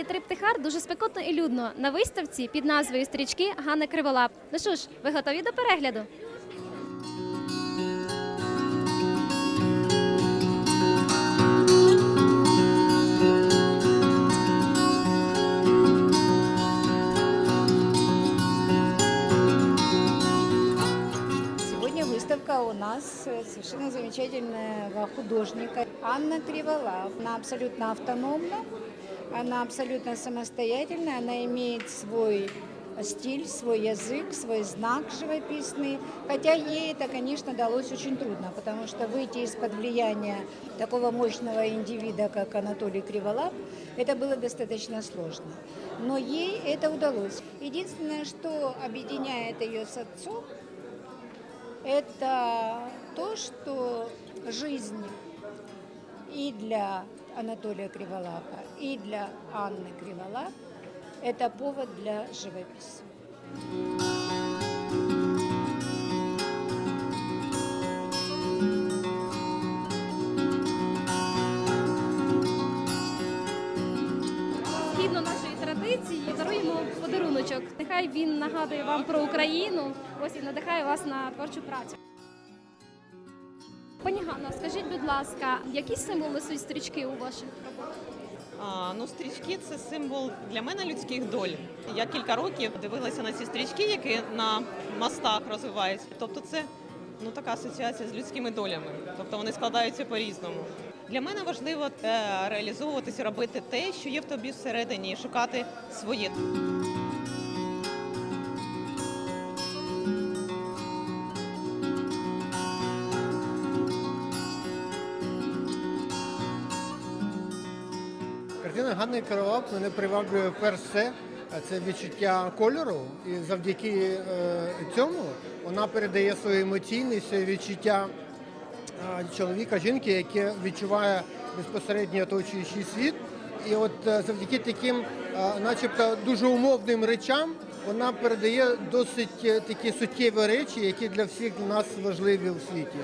Шахтар дуже спекотно і людно на виставці під назвою Стрічки Ганни Криволап. Ну що ж, ви готові до перегляду? Выставка у нас э, совершенно замечательного художника Анна Криволап. Она абсолютно автономна, она абсолютно самостоятельная, она имеет свой стиль, свой язык, свой знак живописный. Хотя ей это, конечно, далось очень трудно, потому что выйти из-под влияния такого мощного индивида, как Анатолий Криволап, это было достаточно сложно. Но ей это удалось. Единственное, что объединяет ее с отцом, это то, что жизнь и для Анатолия Криволапа, и для Анны Криволап – это повод для живописи. Згідно нашої традиції, даруємо подаруночок. Нехай він нагадує вам про Україну. Ось і надихає вас на творчу працю. Пані Ганно, скажіть, будь ласка, які символи несуть стрічки у ваших роботах? А, ну, стрічки це символ для мене людських доль. Я кілька років дивилася на ці стрічки, які на мостах розвиваються. Тобто, це ну така асоціація з людськими долями. Тобто вони складаються по-різному. Для мене важливо е, реалізовуватися, робити те, що є в тобі всередині, і шукати своє. Картина Ганни Каравап мене приваблює перш все. Це відчуття кольору, і завдяки е, цьому вона передає своє емоційність, відчуття е, чоловіка, жінки, яке відчуває безпосередньо оточуючий світ. І от е, завдяки таким, начебто, дуже умовним речам, вона передає досить такі суттєві речі, які для всіх нас важливі у світі.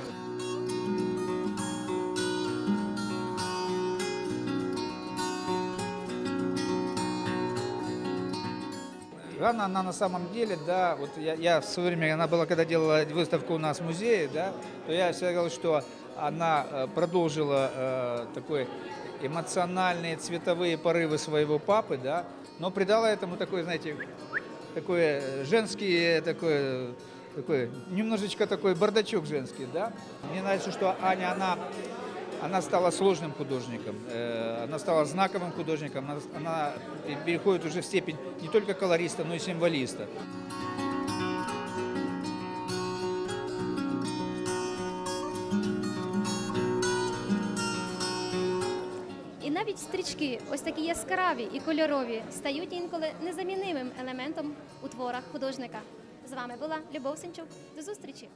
Ганна, она на самом деле, да, вот я, я в свое время, она была, когда делала выставку у нас в музее, да, то я всегда говорил, что она э, продолжила э, такой эмоциональные цветовые порывы своего папы, да, но придала этому такой, знаете, такой э, женский, такой, такой, немножечко такой бардачок женский, да. Мне нравится, что Аня, она она стала сложным художником, э, она стала знаковым художником, она, она переходит уже в степень не только колориста, но и символиста. І навіть стрічки, ось такі яскраві і кольорові, стають інколи незамінимим елементом у творах художника. З вами була Любов Сенчук. До зустрічі!